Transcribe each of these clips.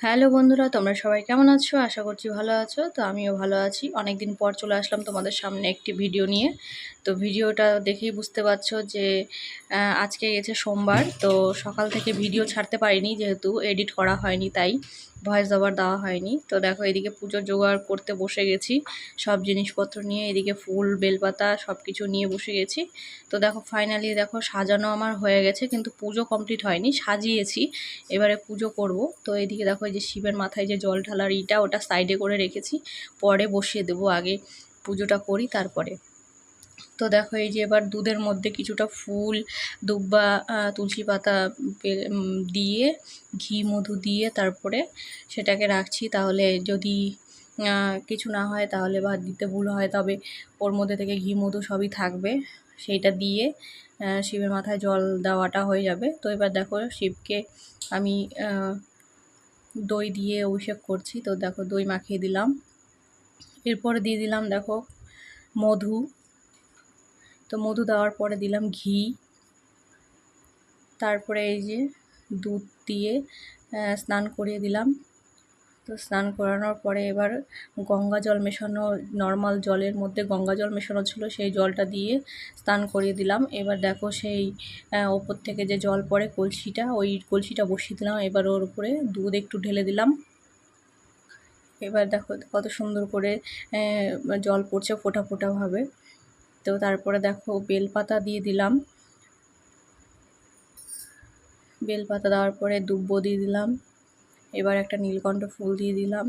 Hello বন্ধুরা, তোমরা সবাই কেমন আছো? আশা করছি ভালো আছো। তো আমিও ভালো আছি। অনেক দিন পর চলে আসলাম তোমাদের সামনে একটি ভিডিও নিয়ে। তো ভিডিওটা দেখেই বুঝতে পারছ যে আজকে গেছে সোমবার, তো সকাল থেকে ভিডিও ছাড়তে পারিনি যেহেতু, এডিট করা হয়নি তাই ভয়েস ওভার দেওয়া হয়নি। তো দেখো এদিকে পুজোর জোগাড় করতে বসে গেছি, সব জিনিসপত্র নিয়ে, এদিকে ফুল, বেলপাতা সব কিছু নিয়ে বসে গেছি। তো দেখো ফাইনালি দেখো সাজানো আমার হয়ে গেছে, কিন্তু পুজো কমপ্লিট হয়নি, সাজিয়েছি, এবারে পুজো করব। তো এদিকে দেখো এই যে শিবের মাথায় যে জল ঢালার ইটা, ওটা সাইডে করে রেখেছি, পরে বসিয়ে দেবো আগে পুজোটা করি তারপরে। তো দেখো এই যে এবার দুধের মধ্যে কিছুটা ফুল, দুব্বা তুলসী পাতা দিয়ে, ঘি, মধু দিয়ে তারপরে সেটাকে রাখছি। তাহলে যদি কিছু না হয় তাহলে বা দিতে ভুল হয় তবে ওর মধ্যে থেকে ঘি, মধু সবই থাকবে। সেইটা দিয়ে শিবের মাথায় জল দেওয়াটা হয়ে যাবে। তো এবার দেখো শিবকে আমি দই দিয়ে অভিষেক করছি। তো দেখো দই মাখিয়ে দিলাম। এরপরে দিয়ে দিলাম দেখো মধু। তো মধু দেওয়ার পরে দিলাম ঘি। তারপরে এই যে দুধ দিয়ে স্নান করিয়ে দিলাম। তো স্নান করানোর পরে এবার গঙ্গা জল মেশানো, নর্মাল জলের মধ্যে গঙ্গা জল মেশানো ছিল, সেই জলটা দিয়ে স্নান করিয়ে দিলাম। এবার দেখো সেই ওপর থেকে যে জল পড়ে কলসিটা, ওই কলসিটা বসিয়ে দিলাম। এবার ওর উপরে দুধ একটু ঢেলে দিলাম। এবার দেখো কত সুন্দর করে জল পড়ছে ফোঁটা ফোঁটাভাবে তো তারপরে দেখো বেলপাতা দিয়ে দিলাম। বেলপাতা দেওয়ার পরে দুব্ব দিয়ে দিলাম। এবার একটা নীলকণ্ঠ ফুল দিয়ে দিলাম।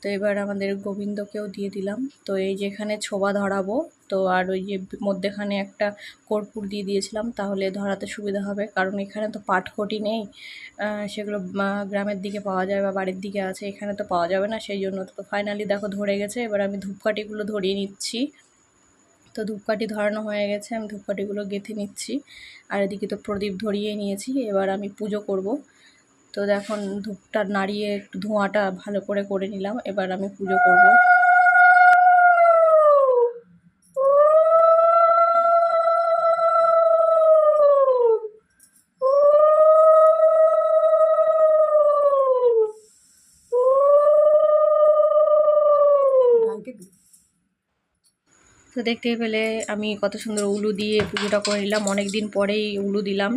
তো এবার আমাদের গোবিন্দকেও দিয়ে দিলাম। তো এই যেখানে ছোবা ধরাবো, তো আর ওই যে মধ্যেখানে একটা কর্পূর দিয়ে দিয়েছিলাম, তাহলে ধরাতে সুবিধা হবে। কারণ এখানে তো পাটকটি নেই সেগুলো গ্রামের দিকে পাওয়া যায় বা বাড়ির দিকে আছে, এখানে তো পাওয়া যাবে না। সেই জন্য তো ফাইনালি দেখো ধরে গেছে। এবার আমি ধূপকাঠিগুলো ধরিয়ে নিচ্ছি। তো ধূপকাঠি ধরানো হয়ে গেছে, আমি ধূপকাঠিগুলো গেঁথে নিচ্ছি। আর এদিকে তো প্রদীপ ধরিয়ে নিয়েছি, এবার আমি পুজো করব। তো এখন ধূপটা নাড়িয়ে একটু ধোঁয়াটা ভালো করে করে নিলাম, এবার আমি পুজো করব। তো দেখতে পেলে আমি কত সুন্দর উলু দিয়ে পুজোটা করে নিলাম। অনেক দিন পরেই উলু দিলাম।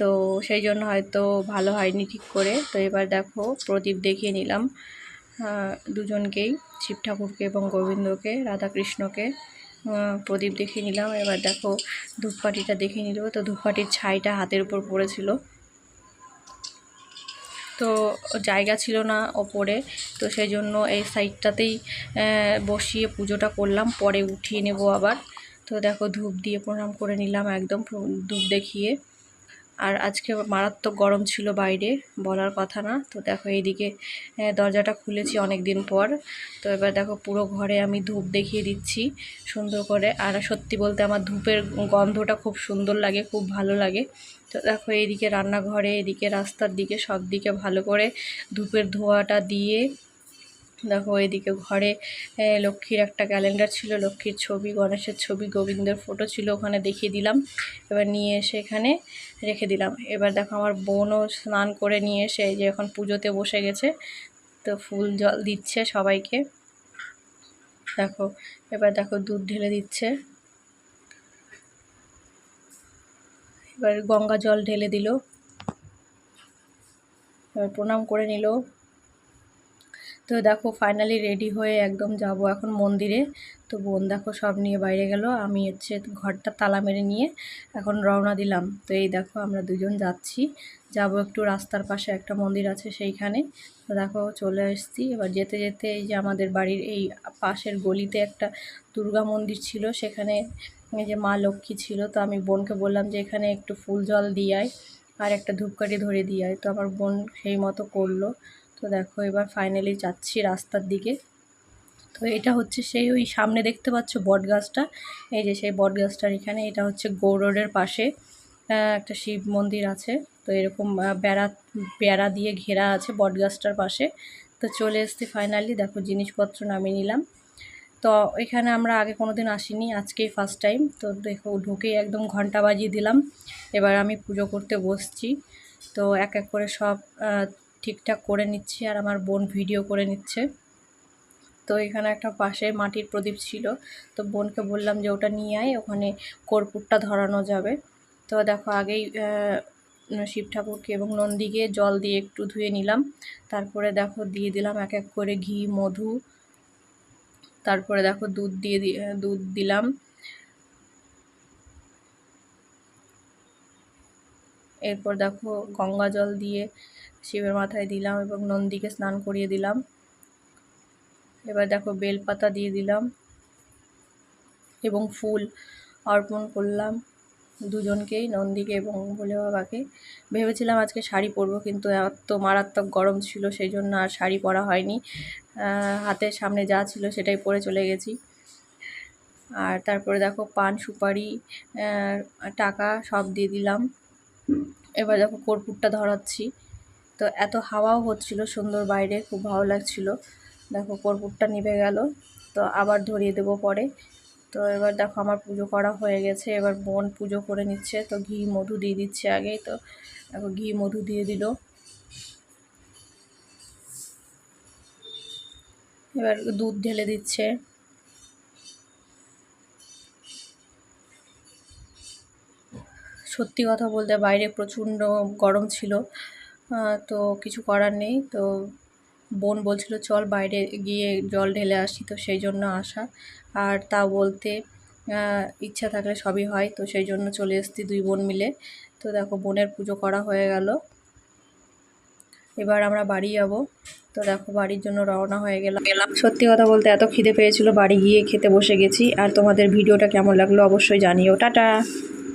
তো সেই জন্য হয়তো ভালো হয়নি ঠিক করে। তো এবার দেখো, প্রদীপ দেখিয়ে নিলাম দুজনকেই, শিব ঠাকুরকে এবং গোবিন্দকে, রাধাকৃষ্ণকে। প্রদীপ দেখিয়ে নিলাম। এবার দেখো, ধূপকাঠিটা দেখিয়ে নিল। তো ধূপকাঠির ছাইটা হাতের উপর পড়েছিল। তো জায়গা ছিল না ওপরে, তো সেই জন্য এই সাইডটাতেই বসিয়ে পুজোটা করলাম, পরে উঠিয়ে নেব আবার। তো দেখো ধূপ দিয়ে প্রণাম করে নিলাম একদম ধূপ দেখিয়ে। আর আজকে মারাত্মক গরম ছিল বাইরে, বলার কথা না। তো দেখো এইদিকে দরজাটা খুলেছি অনেক দিন পর। তো এবার দেখো পুরো ঘরে আমি ধূপ দেখিয়ে দিচ্ছি, সুন্দর করে। আর সত্যি বলতে আমার ধূপের গন্ধটা খুব সুন্দর লাগে, খুব ভালো লাগে। তো দেখো এইদিকে রান্নাঘরে, এদিকে রাস্তার দিকে সব দিকে ভালো করে ধূপের ধোঁয়াটা দিয়ে দেখো এদিকে ঘরে লক্ষ্মীর একটা ক্যালেন্ডার ছিল, লক্ষ্মীর ছবি, গণেশের ছবি, গোবিন্দের ফটো ছিল, ওখানে দেখিয়ে দিলাম। এবার নিয়ে এসে এখানে রেখে দিলাম। এবার দেখো আমার বোনও স্নান করে নিয়ে এসে যে এখন পুজোতে বসে গেছে, তো ফুল জল দিচ্ছে সবাইকে। দেখো, এবার দেখো দুধ ঢেলে দিচ্ছে। এবার গঙ্গা জল ঢেলে দিল। এবার প্রণাম করে নিল। তো দেখো ফাইনালি রেডি হয়ে একদম যাব এখন মন্দিরে। তো বোন দেখো, সব নিয়ে বাইরে গেল। আমি হচ্ছে ঘরটা তালা মেরে নিয়ে এখন রওনা দিলাম। তো এই দেখো, আমরা দুজন যাচ্ছি। যাব একটু রাস্তার পাশে একটা মন্দির আছে সেইখানে। তো দেখো, চলে এসেছি এবার যেতে যেতে এই যে আমাদের বাড়ির এই পাশের গলিতে একটা দুর্গা মন্দির ছিল, সেখানে এই যে মা লক্ষ্মী ছিল, তো আমি বোনকে বললাম যে এখানে একটু ফুল জল দিয়ে আয় আর একটা ধূপকাঠি ধরে দিয়ে তো আমার বোন সেই মতো করল। তো দেখো এবার ফাইনালি যাচ্ছি রাস্তার দিকে। তো এটা হচ্ছে সেই ওই সামনে দেখতে পাচ্ছ বট গাছটা এই যে সেই বট গাছটার এখানে এটা হচ্ছে গৌ রোডের পাশে একটা শিব মন্দির আছে। তো এরকম বেড়া বেড়া দিয়ে ঘেরা আছে বট গাছটার পাশে। তো চলে এসছি ফাইনালি দেখো জিনিসপত্র নামিয়ে নিলাম। তো এখানে আমরা আগে কোনো দিন আসিনি, আজকেই ফার্স্ট টাইম তো দেখো, ঢুকেই একদম ঘণ্টা বাজিয়ে দিলাম। এবার আমি পুজো করতে বসছি। তো এক এক করে সব ঠিকঠাক করে নিচ্ছি আর আমার বোন ভিডিও করে নিচ্ছে। তো এখানে একটা পাশে মাটির প্রদীপ ছিল। তো বোনকে বললাম যে ওটা নিয়ে আয়, ওখানে কর্পূরটা ধরানো যাবে। তো দেখো, আগেই শিব ঠাকুরকে এবং নন্দীকে জল দিয়ে একটু ধুয়ে নিলাম। তারপরে দেখো, দিয়ে দিলাম এক এক করে ঘি, মধু। তারপরে দেখো দুধ দিয়ে দুধ দিলাম। এরপর দেখো গঙ্গা জল দিয়ে শিবের মাথায় দিলাম এবং নন্দীকে স্নান করিয়ে দিলাম। এবার দেখো বেলপাতা দিয়ে দিলাম এবং ফুল অর্পণ করলাম। দুজনকেই, নন্দীকে এবং ভোলে বাবাকে। ভেবেছিলাম আজকে শাড়ি পরবো কিন্তু এত মারাত্মক গরম ছিল সেই জন্য আর শাড়ি পরা হয়নি। হাতের সামনে যা ছিল সেটাই পরে চলে গেছি। আর তারপরে দেখো পান, সুপারি টাকা সব দিয়ে দিলাম। এবার দেখো কর্পূরটা ধরাচ্ছি। তো এত হাওয়াও হচ্ছিল সুন্দর বাইরে, খুব ভালো লাগছিল। দেখো কর্পূরটা নিভে গেল। তো আবার ধরিয়ে দেবো পরে। তো এবার দেখো আমার পুজো করা হয়ে গেছে, এবার বোন পুজো করে নিচ্ছে, তো ঘি মধু দিয়ে দিচ্ছে আগেই, তো দেখো ঘি মধু দিয়ে দিল। এবার দুধ ঢেলে দিচ্ছে। সত্যি কথা বলতে বাইরে প্রচণ্ড গরম ছিল তো কিছু করার নেই, তো বোন বলছিল, চল বাইরে গিয়ে জল ঢেলে আসি তো, সেই জন্য আসা। আর তা বলতে ইচ্ছা থাকলে সবই হয়, তো সেই জন্য চলে এসেছি দুই বোন মিলে। তো দেখো, বোনের পুজো করা হয়ে গেল। এবার আমরা বাড়ি যাব। তো দেখো, বাড়ির জন্য রওনা হয়ে গেলাম। গেলাম। সত্যি কথা বলতে এত খিদে পেয়েছিল, বাড়ি গিয়ে খেতে বসে গেছি। আর তোমাদের ভিডিওটা কেমন লাগল অবশ্যই জানিও। টাটা!